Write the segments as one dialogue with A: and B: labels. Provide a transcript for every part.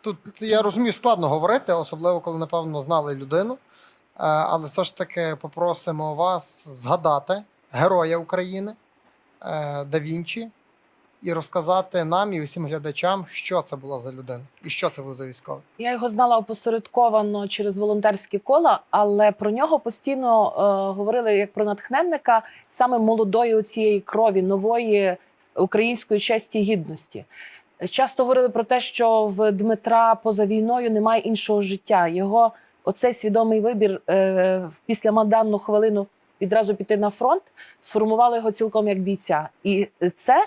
A: тут я розумію, складно говорити, особливо коли, напевно, знали людину. Е, Але все ж таки попросимо вас згадати героя України е, Да Вінчі і розказати нам і усім глядачам, що це була за людина і що це був за військовий.
B: Я його знала опосередковано через волонтерські кола, але про нього постійно е, говорили як про натхненника саме молодої цієї крові, нової української честі гідності. Часто говорили про те, що в Дмитра поза війною немає іншого життя. Його оцей свідомий вибір е, в післяманданну хвилину відразу піти на фронт, сформували його цілком як бійця. І це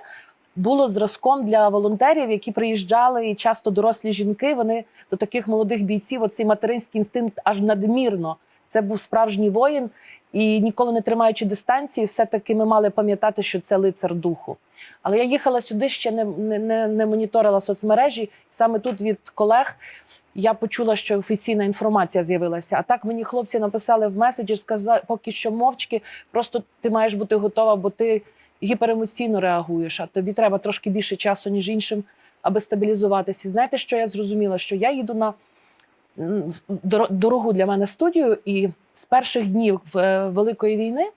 B: було зразком для волонтерів, які приїжджали, і часто дорослі жінки. Вони до таких молодих бійців, оцей материнський інстинкт аж надмірно. Це був справжній воїн, і ніколи не тримаючи дистанції, все-таки ми мали пам'ятати, що це лицар духу. Але я їхала сюди, ще не, не, не, не моніторила соцмережі. Саме тут від колег я почула, що офіційна інформація з'явилася. А так мені хлопці написали в меседжі, сказали, поки що мовчки, просто ти маєш бути готова, бо ти гіперемоційно реагуєш, а тобі треба трошки більше часу, ніж іншим, аби стабілізуватися. І знаєте, що я зрозуміла? Що я їду на дорогу для мене студію, і з перших днів е, Великої війни,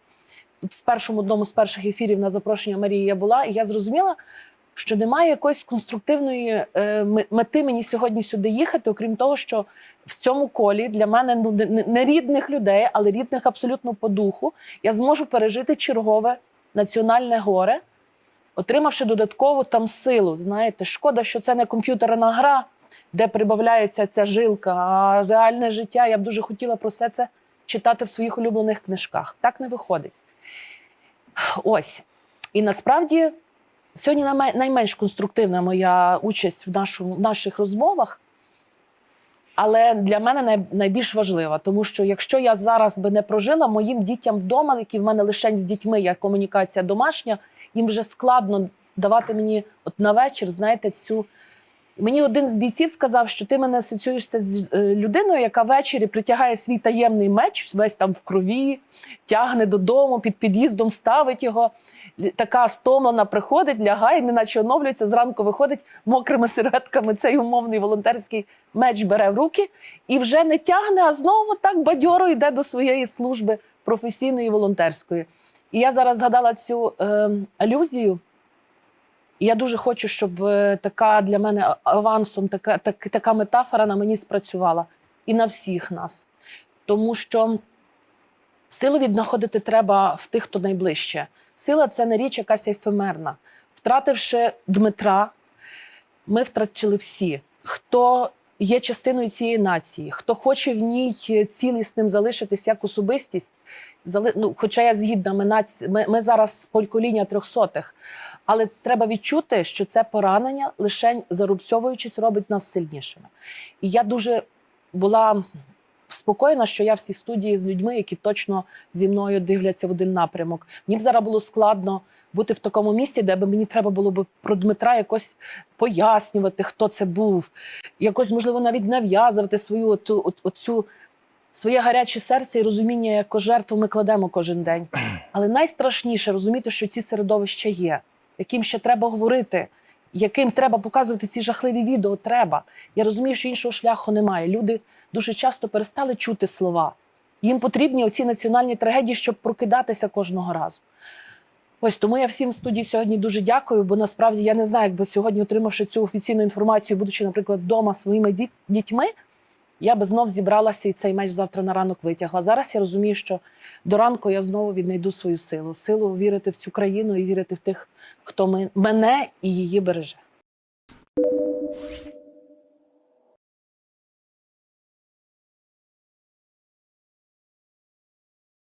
B: в першому одному з перших ефірів на запрошення Марії я була, і я зрозуміла, що немає якоїсь конструктивної е, мети мені сьогодні сюди їхати, окрім того, що в цьому колі для мене ну не- рідних людей, але рідних абсолютно по духу, я зможу пережити чергове національне горе, отримавши додаткову там силу. Знаєте, шкода, що це не комп'ютерна гра, де прибавляється ця жилка, а реальне життя. Я б дуже хотіла про все це читати в своїх улюблених книжках. Так не виходить. Ось. І насправді сьогодні найменш конструктивна моя участь в, нашу, в наших розмовах. Але для мене найбільш важлива, тому що якщо я зараз би не прожила моїм дітям вдома, які в мене лише з дітьми є комунікація домашня, їм вже складно давати мені от на вечір, знаєте, цю. Мені один з бійців сказав, що ти мене асоціюєшся з е, людиною, яка ввечері притягає свій таємний меч, весь там в крові, тягне додому, під під'їздом ставить його. Така втомлена приходить, лягає, неначе оновлюється. Зранку виходить мокрими серветками. Цей умовний волонтерський меч бере в руки і вже не тягне, а знову так бадьоро йде до своєї служби професійної волонтерської. І я зараз згадала цю е, алюзію. Я дуже хочу, щоб е, така для мене авансом, така, так, така метафора на мені спрацювала і на всіх нас. Тому що силу віднаходити треба в тих, хто найближче. Сила це не річ якась ефемерна. Втративши Дмитра, ми втратили всі, хто є частиною цієї нації, хто хоче в ній цілісним залишитись як особистість. зали- Ну, хоча я згідна, ми, наці... ми, ми зараз покоління трьохсотих, але треба відчути, що це поранення лише зарубцьовуючись, робить нас сильнішими. І я дуже була спокійна, що я в цій студії з людьми, які точно зі мною дивляться в один напрямок. Мені б зараз було складно бути в такому місці, де би мені треба було б про Дмитра якось пояснювати, хто це був, якось, можливо, навіть нав'язувати свою оту, от, оцю. Своє гаряче серце і розуміння, яку жертву ми кладемо кожен день. Але найстрашніше розуміти, що ці середовища є, яким ще треба говорити, яким треба показувати ці жахливі відео. Треба. Я розумію, що іншого шляху немає. Люди дуже часто перестали чути слова. Їм потрібні оці національні трагедії, щоб прокидатися кожного разу. Ось тому я всім в студії сьогодні дуже дякую, бо насправді я не знаю, якби сьогодні, отримавши цю офіційну інформацію, будучи, наприклад, вдома своїми дітьми, я би знов зібралася і цей меч завтра на ранок витягла. Зараз я розумію, що до ранку я знову віднайду свою силу, силу вірити в цю країну і вірити в тих, хто мене і її береже.